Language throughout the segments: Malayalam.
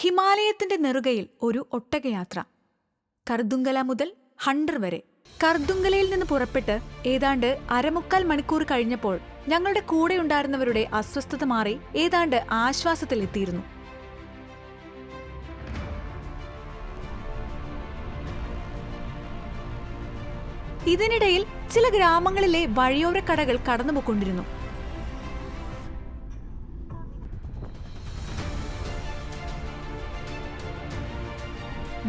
ഹിമാലയത്തിന്റെ നെറുകയിൽ ഒരു ഒട്ടകയാത്ര. കർദുങ്കല മുതൽ ഹണ്ടർ വരെ. കർദുങ്കലയിൽ നിന്ന് പുറപ്പെട്ട് ഏതാണ്ട് അരമുക്കാൽ മണിക്കൂർ കഴിഞ്ഞപ്പോൾ ഞങ്ങളുടെ കൂടെ ഉണ്ടായിരുന്നവരുടെ അസ്വസ്ഥത മാറി ഏതാണ്ട് ആശ്വാസത്തിലെത്തിയിരുന്നു ഇതിനിടയിൽ ചില ഗ്രാമങ്ങളിലെ വഴിയോര കടകൾ കടന്നുപോയിക്കൊണ്ടിരുന്നു.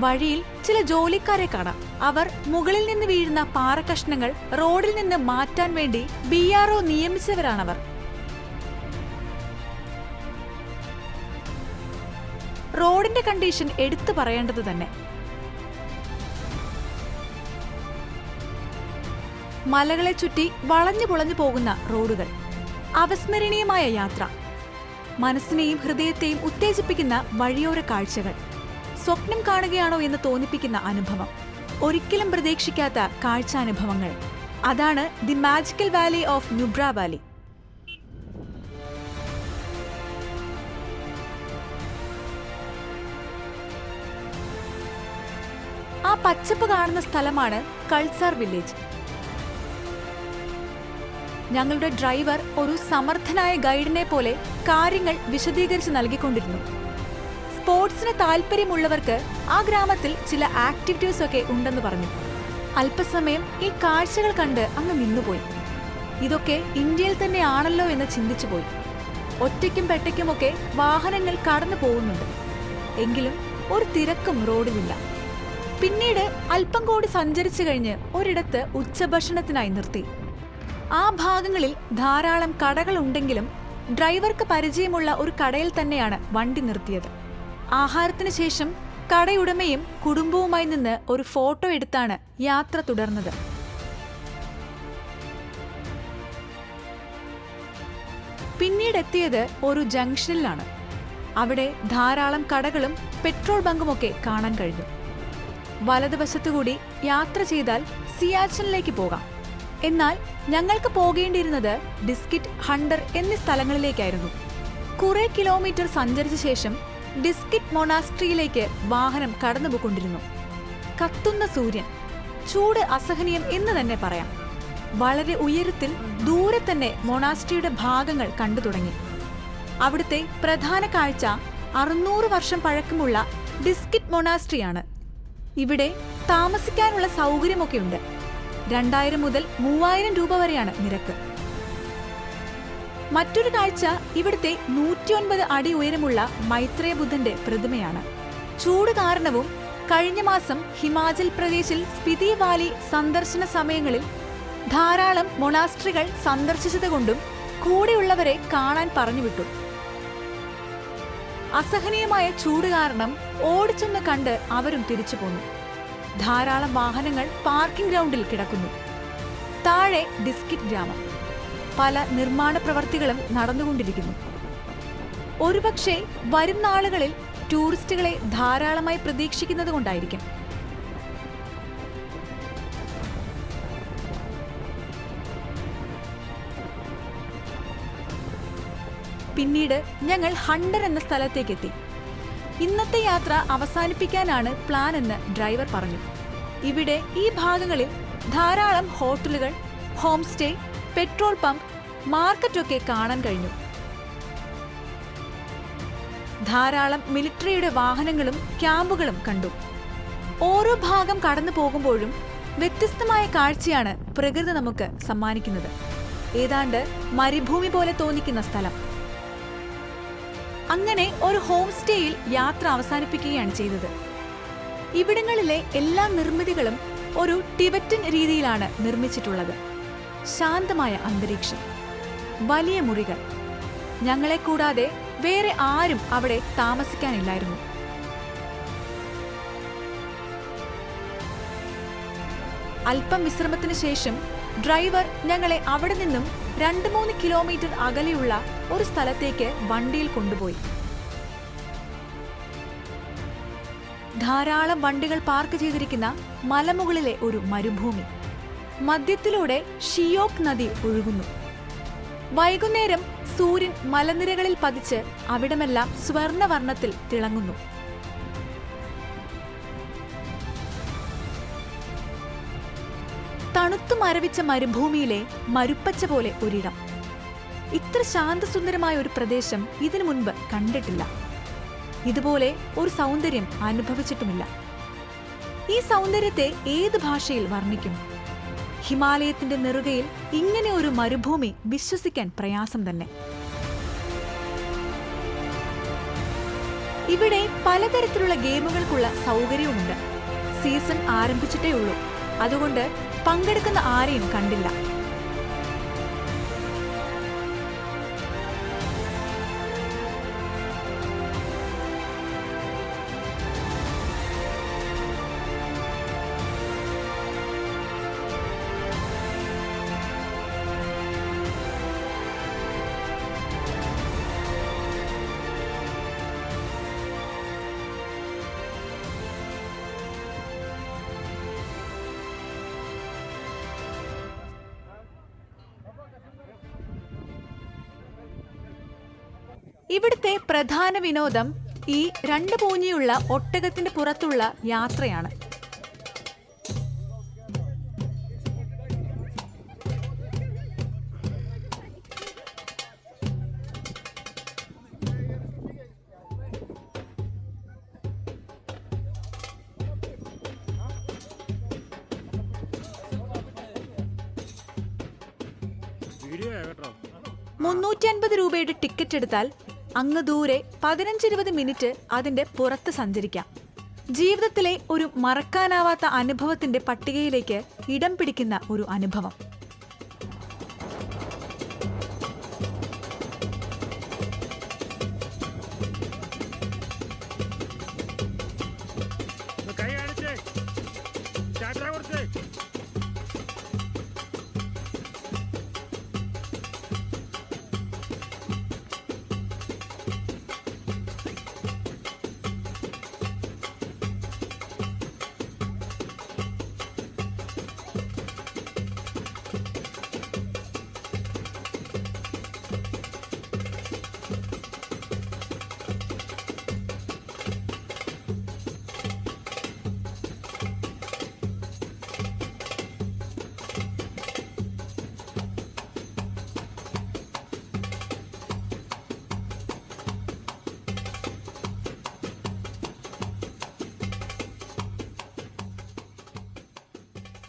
വഴിയിൽ ചില ജോലിക്കാരെ കാണാം. അവർ മുകളിൽ നിന്ന് വീഴുന്ന പാറക്കഷ്ണങ്ങൾ റോഡിൽ നിന്ന് മാറ്റാൻ വേണ്ടി ബി ആർ ഒ നിയമിച്ചവരാണവർ. റോഡിന്റെ കണ്ടീഷൻ എടുത്തു പറയേണ്ടത് തന്നെ. മലകളെ ചുറ്റി വളഞ്ഞു പൊളഞ്ഞു പോകുന്ന റോഡുകൾ. അവസ്മരണീയമായ യാത്ര. മനസ്സിനെയും ഹൃദയത്തെയും ഉത്തേജിപ്പിക്കുന്ന വഴിയോര കാഴ്ചകൾ. സ്വപ്നം കാണുകയാണോ എന്ന് തോന്നിപ്പിക്കുന്ന അനുഭവം. ഒരിക്കലും പ്രതീക്ഷിക്കാത്ത കാഴ്ചാനുഭവങ്ങൾ. അതാണ് the magical valley of Nubra valley ആ പച്ചപ്പ് കാണുന്ന സ്ഥലമാണ് കൾസാർ വില്ലേജ് ഞങ്ങളുടെ ഡ്രൈവർ ഒരു സമർത്ഥനായ ഗൈഡിനെ പോലെ കാര്യങ്ങൾ വിശദീകരിച്ച് നൽകിക്കൊണ്ടിരുന്നു. സ്പോർട്സിന് താല്പര്യമുള്ളവർക്ക് ആ ഗ്രാമത്തിൽ ചില ആക്ടിവിറ്റീസ് ഒക്കെ ഉണ്ടെന്ന് പറഞ്ഞു. അല്പസമയം ഈ കാഴ്ചകൾ കണ്ട് അങ്ങ് നിന്നുപോയി. ഇതൊക്കെ ഇന്ത്യയിൽ തന്നെ ആണല്ലോ എന്ന് ചിന്തിച്ചുപോയി ഒറ്റയ്ക്കും പെട്ടയ്ക്കുമൊക്കെ വാഹനങ്ങൾ കടന്നു പോകുന്നുണ്ട്. എങ്കിലും ഒരു തിരക്കും റോഡിലില്ല. പിന്നീട് അല്പം കൂടി സഞ്ചരിച്ചു കഴിഞ്ഞ് ഒരിടത്ത് ഉച്ചഭക്ഷണത്തിനായി നിർത്തി. ആ ഭാഗങ്ങളിൽ ധാരാളം കടകളുണ്ടെങ്കിലും ഡ്രൈവർക്ക് പരിചയമുള്ള ഒരു കടയിൽ തന്നെയാണ് വണ്ടി നിർത്തിയത്. ആഹാരത്തിന് ശേഷം കടയുടമയും കുടുംബവുമായി നിന്ന് ഒരു ഫോട്ടോ എടുത്താണ് യാത്ര തുടർന്നത്. പിന്നീട് എത്തിയത് ഒരു ജംഗ്ഷനിലാണ്. അവിടെ ധാരാളം കടകളും പെട്രോൾ ബങ്കുമൊക്കെ കാണാൻ കഴിഞ്ഞു. വലതുവശത്തുകൂടി യാത്ര ചെയ്താൽ സിയാച്ചനിലേക്ക് പോകാം. എന്നാൽ ഞങ്ങൾക്ക് പോകേണ്ടിയിരുന്നത് ഡിസ്കിറ്റ് ഹണ്ടർ എന്നീ സ്ഥലങ്ങളിലേക്കായിരുന്നു. കുറെ കിലോമീറ്റർ സഞ്ചരിച്ച ശേഷം ഡിസ്കിറ്റ് മൊണാസ്ട്രിയിലേക്ക് വാഹനം കടന്നുപോയിക്കൊണ്ടിരുന്നു. കത്തുന്ന സൂര്യൻ ചൂട് അസഹനീയം എന്ന് തന്നെ പറയാം. വളരെ ഉയരത്തിൽ ദൂരെ തന്നെ മൊണാസ്ട്രിയുടെ ഭാഗങ്ങൾ കണ്ടു തുടങ്ങി. അവിടുത്തെ പ്രധാന കാഴ്ച അറുന്നൂറ് വർഷം പഴക്കമുള്ള ഡിസ്കിറ്റ് മൊണാസ്ട്രിയാണ്. ഇവിടെ താമസിക്കാനുള്ള സൗകര്യമൊക്കെയുണ്ട്. രണ്ടായിരം മുതൽ മൂവായിരം രൂപ വരെയാണ് നിരക്ക്. മറ്റൊരു കാഴ്ച ഇവിടുത്തെ നൂറ്റിയൊൻപത് അടി ഉയരമുള്ള മൈത്രേയ ബുദ്ധന്റെ പ്രതിമയാണ്. ചൂട് കാരണവും കഴിഞ്ഞ മാസം ഹിമാചൽ പ്രദേശിൽ സ്പിതി വാലി സന്ദർശന സമയങ്ങളിൽ ധാരാളം മൊണാസ്ട്രികൾ സന്ദർശിച്ചതുകൊണ്ടും കൂടെയുള്ളവരെ കാണാൻ പറഞ്ഞുവിട്ടു. അസഹനീയമായ ചൂട് കാരണം ഓടിച്ചെന്ന് കണ്ട് അവരും തിരിച്ചു പോന്നു. ധാരാളം വാഹനങ്ങൾ പാർക്കിംഗ് ഗ്രൗണ്ടിൽ കിടക്കുന്നു. താഴെ ഡിസ്കിറ്റ് ഗ്രാമം. പല നിർമ്മാണ പ്രവർത്തികളും നടന്നുകൊണ്ടിരിക്കുന്നു. ഒരുപക്ഷെ വരും നാളുകളിൽ ടൂറിസ്റ്റുകളെ ധാരാളമായി പ്രതീക്ഷിക്കുന്നത് കൊണ്ടായിരിക്കും. പിന്നീട് ഞങ്ങൾ ഹണ്ടർ എന്ന സ്ഥലത്തേക്കെത്തി. ഇന്നത്തെ യാത്ര അവസാനിപ്പിക്കാനാണ് പ്ലാൻ എന്ന് ഡ്രൈവർ പറഞ്ഞു. ഇവിടെ ഈ ഭാഗങ്ങളിൽ ധാരാളം ഹോട്ടലുകൾ ഹോം സ്റ്റേ പെട്രോൾ പമ്പ് മാർക്കറ്റൊക്കെ കാണാൻ കഴിഞ്ഞു. ധാരാളം മിലിറ്ററിയുടെ വാഹനങ്ങളും ക്യാമ്പുകളും കണ്ടു. ഓരോ ഭാഗം കടന്നു പോകുമ്പോഴും വ്യത്യസ്തമായ കാഴ്ചയാണ് പ്രകൃതി നമുക്ക് സമ്മാനിക്കുന്നത്. ഏതാണ്ട് മരുഭൂമി പോലെ തോന്നിക്കുന്ന സ്ഥലം. അങ്ങനെ ഒരു ഹോം സ്റ്റേയിൽ യാത്ര അവസാനിപ്പിക്കുകയാണ് ചെയ്തത്. ഇവിടങ്ങളിലെ എല്ലാ നിർമ്മിതികളും ഒരു ടിബറ്റൻ രീതിയിലാണ് നിർമ്മിച്ചിട്ടുള്ളത്. ശാന്തമായ അന്തരീക്ഷം. വലിയ മുറികൾ. ഞങ്ങളെ കൂടാതെ വേറെ ആരും അവിടെ താമസിക്കാനില്ലായിരുന്നു. അല്പം വിശ്രമത്തിന് ശേഷം ഡ്രൈവർ ഞങ്ങളെ അവിടെ നിന്നും രണ്ട് മൂന്ന് കിലോമീറ്റർ അകലെയുള്ള ഒരു സ്ഥലത്തേക്ക് വണ്ടിയിൽ കൊണ്ടുപോയി. ധാരാളം വണ്ടികൾ പാർക്ക് ചെയ്തിരിക്കുന്ന മലമുകളിലെ ഒരു മരുഭൂമി. മധ്യത്തിലൂടെ ഷിയോക് നദി ഒഴുകുന്നു. വൈകുന്നേരം സൂര്യൻ മലനിരകളിൽ പതിച്ച് അവിടമെല്ലാം സ്വർണവർണത്തിൽ തിളങ്ങുന്നു. തണുത്തു മരവിച്ച മരുഭൂമിയിലെ മരുപ്പച്ച പോലെ ഒരിടം. ഇത്ര ശാന്തസുന്ദരമായ ഒരു പ്രദേശം ഇതിനു മുൻപ് കണ്ടിട്ടില്ല. ഇതുപോലെ ഒരു സൗന്ദര്യം അനുഭവിച്ചിട്ടുമില്ല. ഈ സൗന്ദര്യത്തെ ഏത് ഭാഷയിൽ വർണിക്കുന്നു? ഹിമാലയത്തിന്റെ നെറുകയിൽ ഇങ്ങനെ ഒരു മരുഭൂമി വിശ്വസിക്കാൻ പ്രയാസം തന്നെ. ഇവിടെ പലതരത്തിലുള്ള ഗെയിമുകൾക്കുള്ള സൗകര്യവുമുണ്ട്. സീസൺ ആരംഭിച്ചിട്ടേ ഉള്ളൂ. അതുകൊണ്ട് പങ്കെടുക്കുന്ന ആരെയും കണ്ടില്ല. ഇവിടുത്തെ പ്രധാന വിനോദം ഈ രണ്ട് പൂഞ്ഞിയുള്ള ഒട്ടകത്തിന്റെ പുറത്തുള്ള യാത്രയാണ്. മുന്നൂറ്റി അൻപത് രൂപയുടെ ടിക്കറ്റ് എടുത്താൽ അങ്ങ് ദൂരെ പതിനഞ്ച് ഇരുപത് മിനിറ്റ് അതിന്റെ പുറത്ത് സഞ്ചരിക്കാം. ജീവിതത്തിലെ ഒരു മറക്കാനാവാത്ത അനുഭവത്തിന്റെ പട്ടികയിലേക്ക് ഇടം പിടിക്കുന്ന ഒരു അനുഭവം.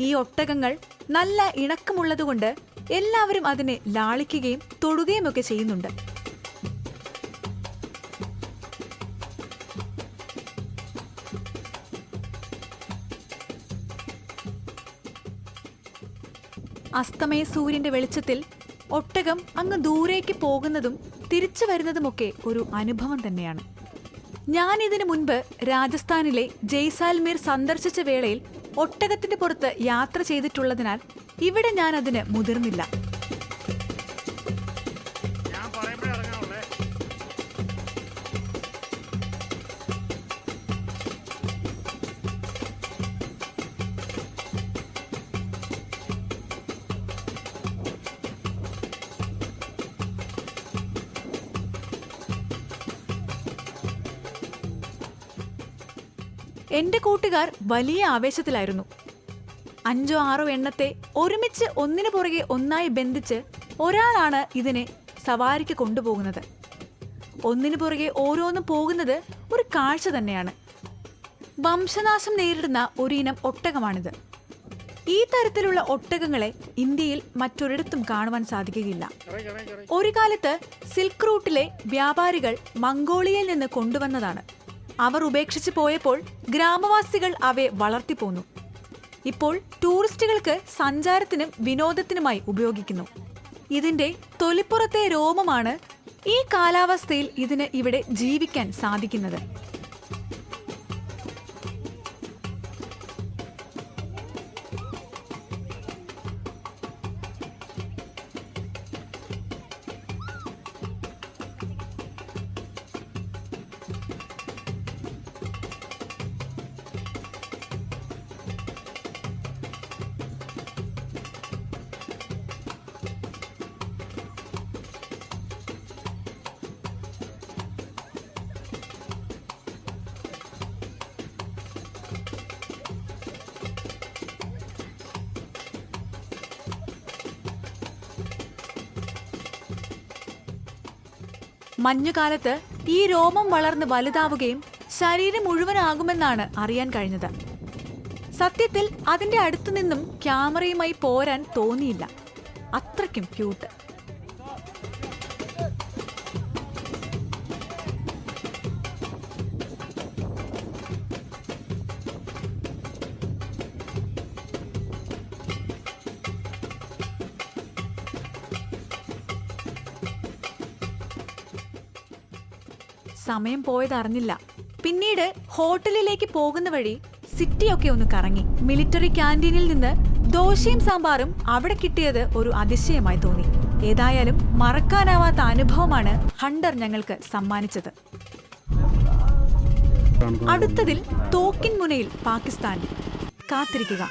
ഈ ഒട്ടകങ്ങൾ നല്ല ഇണക്കമുള്ളതുകൊണ്ട് എല്ലാവരും അതിനെ ലാളിക്കുകയും തൊടുകയും ഒക്കെ ചെയ്യുന്നുണ്ട്. അസ്തമയ സൂര്യന്റെ വെളിച്ചത്തിൽ ഒട്ടകം അങ്ങ് ദൂരേക്ക് പോകുന്നതും തിരിച്ചു വരുന്നതുമൊക്കെ ഒരു അനുഭവം തന്നെയാണ്. ഞാൻ ഇതിനു മുൻപ് രാജസ്ഥാനിലെ ജയ്സാൽമീർ സന്ദർശിച്ച വേളയിൽ ഒട്ടകത്തിന്റെ പുറത്ത് യാത്ര ചെയ്തിട്ടുള്ളതിനാൽ ഇവിടെ ഞാൻ അതിന് മുതിർന്നില്ല. എന്റെ കൂട്ടുകാർ വലിയ ആവേശത്തിലായിരുന്നു. അഞ്ചോ ആറോ എണ്ണത്തെ ഒരുമിച്ച് ഒന്നിനു പുറകെ ഒന്നായി ബന്ധിച്ച് ഒരാളാണ് ഇതിനെ സവാരിക്ക് കൊണ്ടുപോകുന്നത്. ഒന്നിനു പുറകെ ഓരോന്നും പോകുന്നത് ഒരു കാഴ്ച തന്നെയാണ്. വംശനാശം നേരിടുന്ന ഒരിനം ഒട്ടകമാണിത്. ഈ തരത്തിലുള്ള ഒട്ടകങ്ങളെ ഇന്ത്യയിൽ മറ്റൊരിടത്തും കാണുവാൻ സാധിക്കുകയില്ല. ഒരു കാലത്ത് സിൽക്ക് റൂട്ടിലെ വ്യാപാരികൾ മംഗോളിയയിൽ നിന്ന് കൊണ്ടുവന്നതാണ്. അവർ ഉപേക്ഷിച്ചു പോയപ്പോൾ ഗ്രാമവാസികൾ അവയെ വളർത്തിപ്പോന്നു ഇപ്പോൾ ടൂറിസ്റ്റുകൾക്ക് സഞ്ചാരത്തിനും വിനോദത്തിനുമായി ഉപയോഗിക്കുന്നു. ഇതിന്റെ തൊലിപ്പുറത്തെ രോമമാണ് ഈ കാലാവസ്ഥയിൽ ഇതിന് ഇവിടെ ജീവിക്കാൻ സാധിക്കുന്നത്. മഞ്ഞുകാലത്ത് ഈ രോമം വളർന്ന് വലുതാവുകയും ശരീരം മുഴുവനാകുമെന്നാണ് അറിയാൻ കഴിഞ്ഞത്. സത്യത്തിൽ അതിന്റെ അടുത്തു നിന്നും ക്യാമറയുമായി പോരാൻ തോന്നിയില്ല. അത്രയ്ക്കും ക്യൂട്ട് സമയം പോയതറിഞ്ഞില്ല. പിന്നീട് ഹോട്ടലിലേക്ക് പോകുന്ന വഴി സിറ്റിയൊക്കെ ഒന്ന് കറങ്ങി. മിലിറ്ററി ക്യാന്റീനിൽ നിന്ന് ദോശയും സാമ്പാറും അവിടെ കിട്ടിയത് ഒരു അതിശയമായി തോന്നി. ഏതായാലും മറക്കാനാവാത്ത അനുഭവമാണ് ഹണ്ടർ ഞങ്ങൾക്ക് സമ്മാനിച്ചത്. അടുത്തതിൽ തോക്കിൻ മുനയിൽ പാകിസ്ഥാൻ. കാത്തിരിക്കുക.